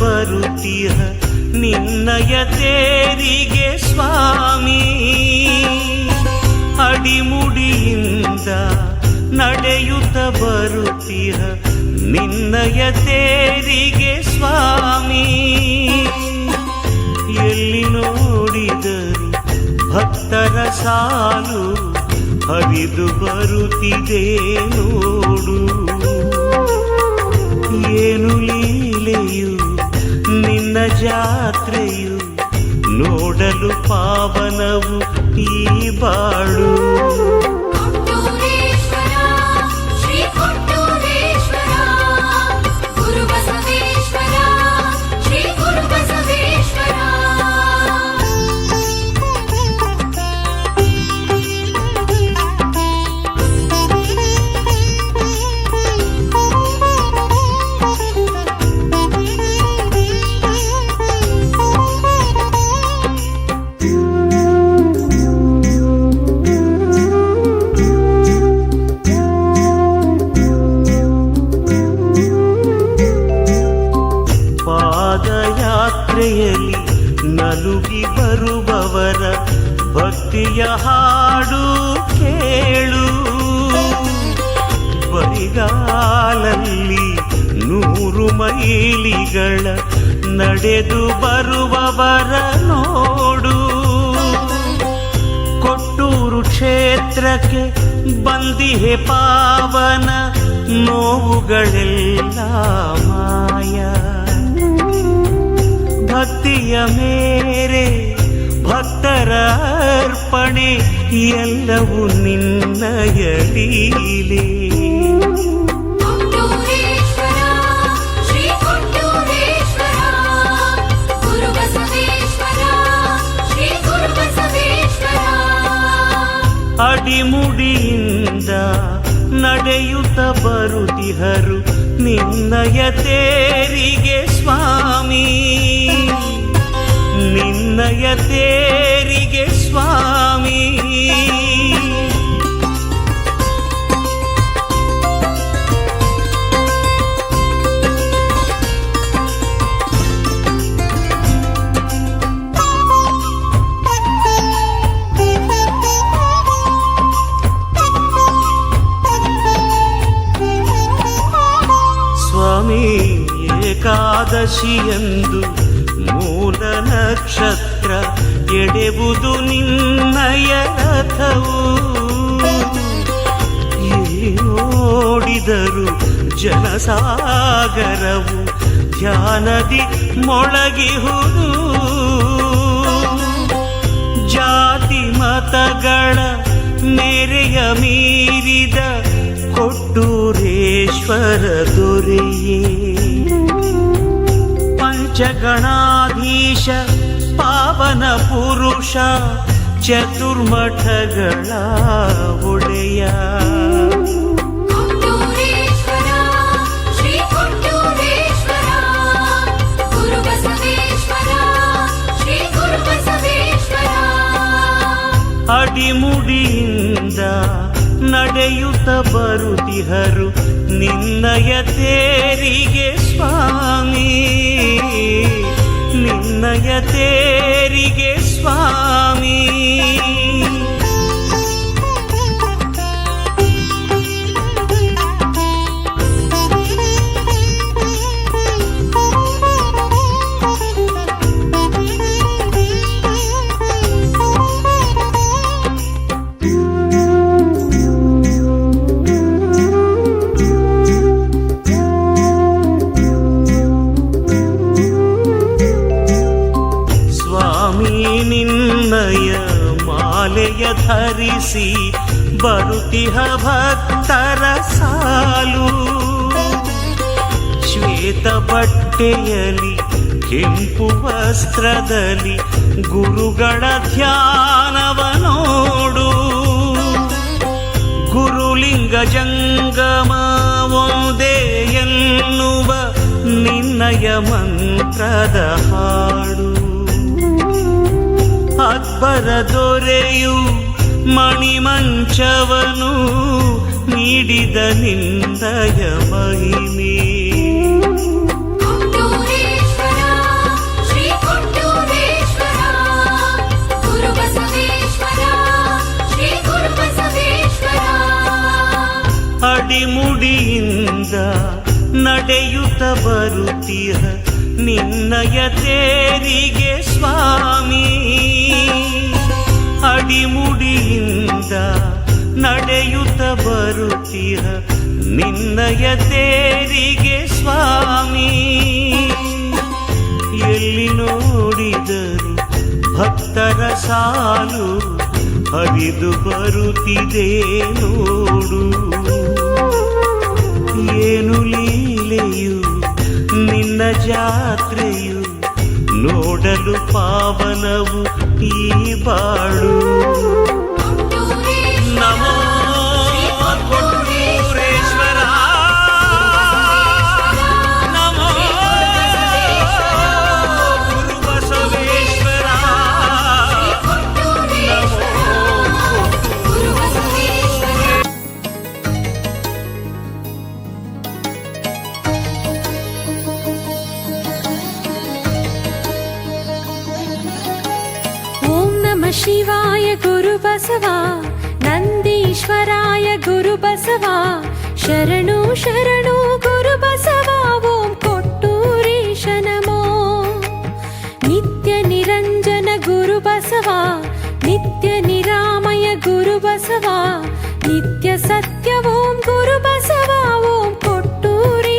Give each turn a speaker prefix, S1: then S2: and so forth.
S1: ಬರುತ್ತಿಹ ನಿನ್ನಯ ತೇರಿಗೆ ಸ್ವಾಮಿ, ಅಡಿಮುಡಿಯಿಂದ ನಡೆಯುತ್ತ ಬರುತ್ತೀಯ? ನಿನ್ನಯ ತೇರಿಗೆ ಸ್ವಾಮಿ, ಎಲ್ಲಿ ನೋಡಿದರು ಭಕ್ತರ ಸಾಲು ಹರಿದು ಬರುತ್ತಿದೆ ನೋಡು. పావనవు ಭಕ್ತಿಯ ಹಾಡು ಕೇಳು. ಬರಿಗಾಲಲ್ಲಿ ನೂರು ಮೈಲಿಗಳ ನಡೆದು ಬರುವವರ ನೋಡು. ಕೊಟ್ಟೂರು ಕ್ಷೇತ್ರಕ್ಕೆ ಬಂದಿಹೆ ಪಾವನ ನೋವುಗಳೆಲ್ಲ ಮಾಯ. ಭಕ್ತಿಯ ಮೇರೆ ಭಕ್ತರ ಅರ್ಪಣೆ ಎಲ್ಲವೂ ನಿನ್ನಯ ಲೀಲೆ ಅಡಿಮುಡಿಯಿಂದ ನಡೆಯುತ್ತ ಬರುತ್ತಿಹರು ನಿನ್ನಯ ತೇರಿಗೆ ನಿನ್ನಯ ತೇರಿಗೆ ಸ್ವಾಮಿ ಸ್ವಾಮಿ ಏಕಾದಶಿಯಂದು ಮೂಲ ನಕ್ಷತ್ರ ಎಡೆಬುದು ನಿನ್ನಯ ರಥವು. ಎಲ್ಲಿ ನೋಡಿದರು ಜನಸಾಗರವು ಧ್ಯಾನದಿ ಮೊಳಗಿಹುದು ಜಾತಿ ಮತಗಳ ನೆರೆಯ ಮೀರಿದ ಕೊಟ್ಟೂರೇಶ್ವರ ದೊರೆಯೇ. ಪಂಚಗಣಾಧೀಶ ಪಾವನ ಪುರುಷ ಚತುರ್ಮಠಗಳ ಒಡೆಯ. ಅಡಿಮುಡಿಯಿಂದ ನಡೆಯುತ್ತ ಬರುತ್ತಿಹರು ನಿನ್ನಯ ತೇರಿಗೆ ಸ್ವಾಮಿ ನಿನ್ನಯ ತೇರಿಗೆ ಸ್ವಾಮಿ ಮಾಲೆಯ ಧರಿಸಿ ಬರುತಿಹ ಭಕ್ತರ ಸಾಲು ಶ್ವೇತ ಬಟ್ಟೆಯಲಿ ಕೆಂಪು ವಸ್ತ್ರದಲ್ಲಿ ಗುರುಗಳ ಧ್ಯಾನವ ನೋಡು ಗುರುಲಿಂಗ ಜಂಗಮ ಒಂದೇ ಎನ್ನುವ ನಿನ್ನಯ ಮಂತ್ರದ ಹಾಡು ಅಕ್ಬರ ದೊರೆಯು ಮಣಿಮಂಚವನು ನೀಡಿದ ನಿಂದಯ ಮಹಿಮೆ.
S2: ಅಡಿಮುಡಿಯಿಂದ
S1: ನಡೆಯುತ್ತ ಬರುತ್ತೀರ ನಿನ್ನಯ ತೇರಿಗೆ ಸ್ವಾಮೀ. ಅಡಿಮುಡಿಯಿಂದ ನಡೆಯುತ್ತ ಬರುತ್ತೀರ. ನಿನ್ನಯ ತೇರಿಗೆ ಸ್ವಾಮಿ, ಎಲ್ಲಿ ನೋಡಿದರು ಭಕ್ತರ ಸಾಲು ಹರಿದು ಬರುತ್ತಿದೆ ನೋಡು. ಏನು ಲೀಲೆಯು ನಿನ್ನ ಜಾತ್ರೆಯು
S3: నోడలు పావనవు ఈ బాడు. शिवाय गुरु बसवा नन्दीश्वराय गुरु बसवा शरणो गुरु बसवा ॐ पोट् नित्य निरञ्जन गुरुबसवा नित्य निरामय गुरुबसवा नित्य सत्य ओं गुरु बसवा ओं पोट्टूरे